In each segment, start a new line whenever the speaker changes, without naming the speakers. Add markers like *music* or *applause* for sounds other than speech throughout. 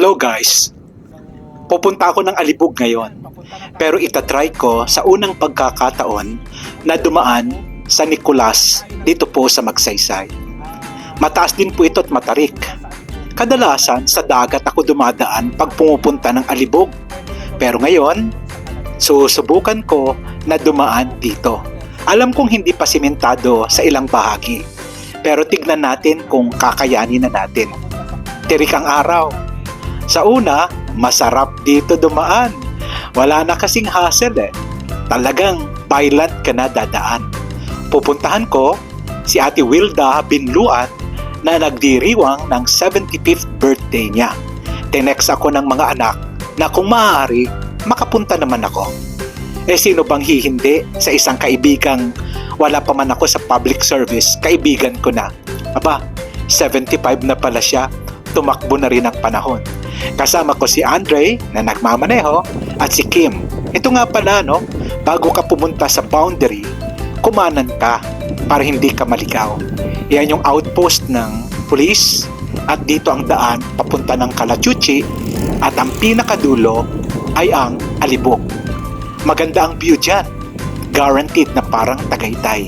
Hello guys. Pupunta ako ng Alibog ngayon. Pero itatry ko sa unang pagkakataon na dumaan sa Nicolas dito po sa Magsaysay. Mataas din po ito at matarik. Kadalasan sa dagat ako dumadaan pag pumupunta ng Alibog. Pero ngayon, susubukan ko na dumaan dito. Alam kong hindi pa simentado sa ilang bahagi. Pero tignan natin kung kakayanin na natin. Tirik ang araw. Sa una, masarap dito dumaan. Wala na kasing hassle eh. Talagang pilot ka na dadaan. Pupuntahan ko si Ate Wilda Binluan na nagdiriwang ng 75th birthday niya. Tinex ako ng mga anak na kung maaari, makapunta naman ako. Eh sino bang hihindi sa isang kaibigang wala pa man ako sa public service, kaibigan ko na. Aba, 75 na pala siya, tumakbo na rin ang panahon. Kasama ko si Andre na nagmamaneho at si Kim. Ito nga pala no, bago ka pumunta sa boundary, kumanan ka para hindi ka maligaw. Yan yung outpost ng police at dito ang daan papunta ng Kalachuchi at ang pinakadulo ay ang Alibog. Maganda ang view dyan. Guaranteed na parang Tagaytay.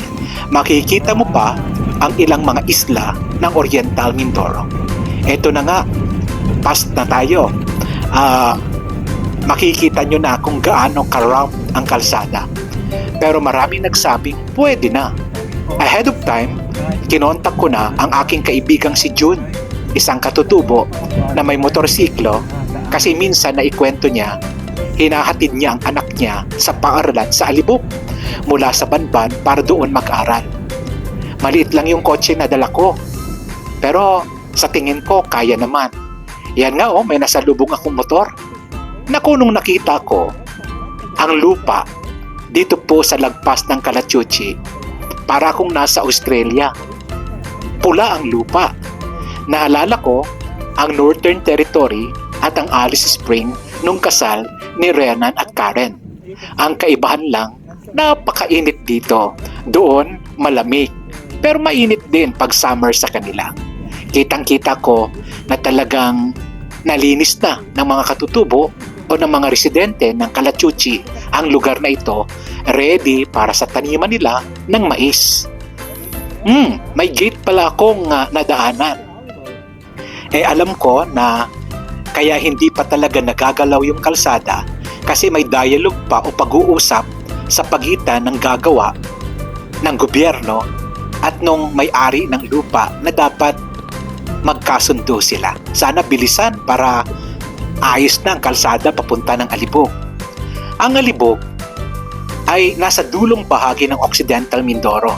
Makikita mo pa ang ilang mga isla ng Oriental Mindoro. Ito na nga, past na tayo. Ah, makikita nyo na kung gaano ka-round ang kalsada. Pero maraming nagsabing pwede na. Ahead of time, kinontak ko na ang aking kaibigang si June, isang katutubo na may motorsiklo kasi minsan na ikwento niya, hinahatid niya ang anak niya sa paaralan sa Alibok mula sa Banban para doon mag-aral. Maliit lang yung kotse na dala ko. Pero sa tingin ko, kaya naman. Yan nga oh, may nasalubong akong motor. Naku, nung nakita ko, ang lupa dito po sa lagpas ng Kalachuchi, para akong nasa Australia. Pula ang lupa. Naalala ko ang Northern Territory at ang Alice Spring nung kasal ni Renan at Karen. Ang kaibahan lang, napakainit dito. Doon, malamig. Pero mainit din pag summer sa kanila. Kitang-kita ko na talagang nalinis na ng mga katutubo o ng mga residente ng Kalachuchi ang lugar na ito ready para sa taniman nila ng mais. Hmm, may gate pala akong ah, nadaanan. Eh alam ko na kaya hindi pa talaga nagagalaw yung kalsada kasi may dialogue pa o pag-uusap sa pagitan ng gagawa ng gobyerno at nung may-ari ng lupa na dapat magkasundo sila. Sana bilisan para ayos na ang kalsada papunta ng Alibog. Ang Alibog ay nasa dulong bahagi ng Occidental Mindoro.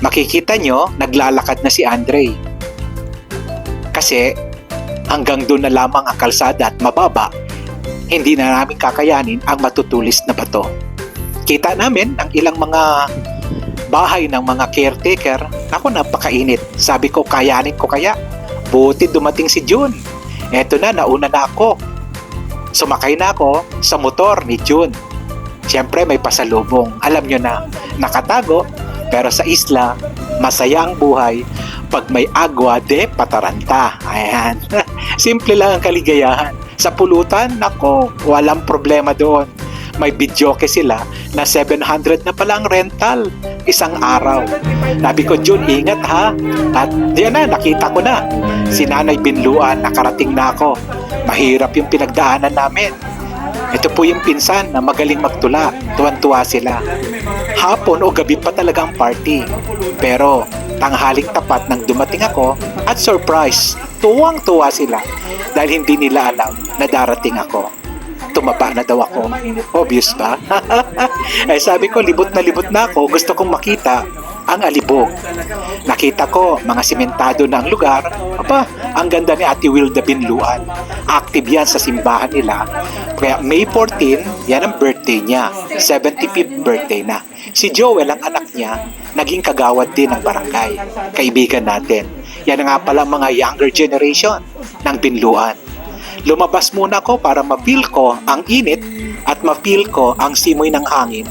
Makikita nyo, naglalakad na si Andre. Kasi hanggang doon na lamang ang kalsada at mababa, hindi na namin kakayanin ang matutulis na bato. Kita namin ang ilang mga bahay ng mga caretaker. Ako, napakainit. Sabi ko, kayanin ko kaya. Buti dumating si June. Eto na, nauna na ako. Sumakay na ako sa motor ni June. Siyempre, may pasalubong. Alam nyo na, nakatago. Pero sa isla, masaya ang buhay pag may agwa de pataranta. Ayan. *laughs* Simple lang ang kaligayahan. Sa pulutan, nako, walang problema doon. May videoke sila na 700 na palang rental isang araw. Sabi ko, June, ingat ha. At diyan na, nakita ko na. Si Nanay Binluan, nakarating na ako. Mahirap yung pinagdaanan namin. Ito po yung pinsan na magaling magtula. Tuwan-tuwa sila. Hapon o gabi pa talaga ang party. Pero tanghaling tapat nang dumating ako at surprise, tuwang-tuwa sila dahil hindi nila alam na darating ako. Tumaba na daw ako. Obvious ba? *laughs* eh sabi ko, libot na libot na ako. Gusto kong makita ang alibog. Nakita ko, mga simentado na ang lugar. Aba, ang ganda ni Ate Wilda Binluan. Active yan sa simbahan nila. Kaya May 14, yan ang birthday niya. 75th birthday na. Si Joel, ang anak niya, naging kagawad din ng barangay. Kaibigan natin. Yan nga pala mga younger generation ng Binluan. Lumabas muna ako para ma-feel ko ang init at ma-feel ko ang simoy ng hangin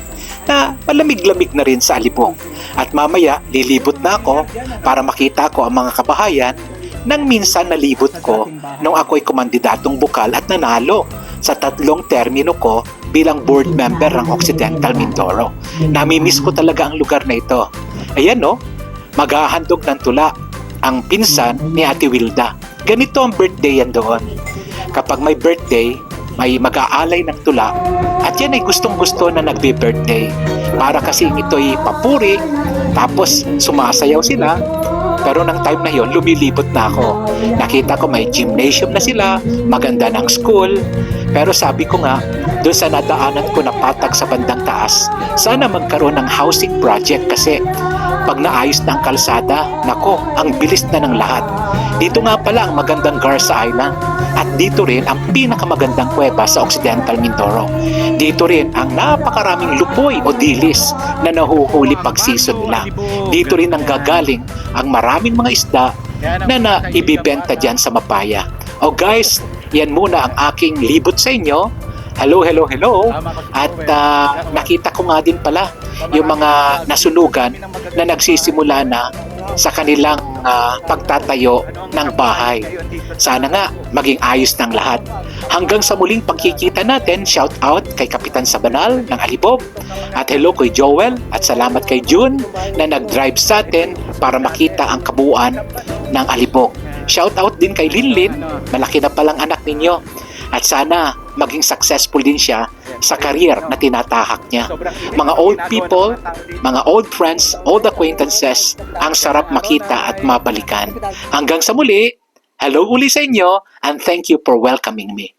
na malamig-lamig na rin sa alibong. At mamaya, lilibot na ako para makita ko ang mga kabahayan nang minsan nalibot ko nung ako'y kumandidatong bukal at nanalo sa tatlong termino ko bilang board member ng Occidental Mindoro. Namimiss ko talaga ang lugar na ito. Ayan no, maghahandog ng tula ang pinsan ni Ate Wilda. Ganito ang birthday yan doon. Kapag may birthday, may mag-aalay ng tula at yan ay gustong gusto na nagbe-birthday. Para kasi ito'y papuri, tapos sumasayaw sila, pero nang time na yon lumilibot na ako. Nakita ko may gymnasium na sila, maganda ng school. Pero sabi ko nga, doon sa nadaanan ko na patag sa bandang taas, sana magkaroon ng housing project kasi pag naayos na ang kalsada, nako, ang bilis na ng lahat. Dito nga pala ang magandang Garza Island at dito rin ang pinakamagandang kuweba sa Occidental Mindoro. Dito rin ang napakaraming lupoy o dilis na nahuhuli pag season nila. Dito rin ang gagaling ang maraming mga isda na naibibenta dyan sa Mapaya. O guys, yan muna ang aking libot sa inyo. Hello, hello, hello. At ah, nakita ko nga din pala yung mga nasunugan na nagsisimula na sa kanilang ah, pagtatayo ng bahay. Sana nga maging ayos ng lahat. Hanggang sa muling pagkikita natin, shout out kay Kapitan Sabanal ng Alibog at hello kay Joel at salamat kay June na nag-drive sa atin para makita ang kabuuan ng Alibog. Shout out din kay Linlin, malaki na palang anak ninyo. At sana maging successful din siya sa career na tinatahak niya. Mga old people, mga old friends, old acquaintances, ang sarap makita at mabalikan. Hanggang sa muli, hello uli sa inyo and thank you for welcoming me.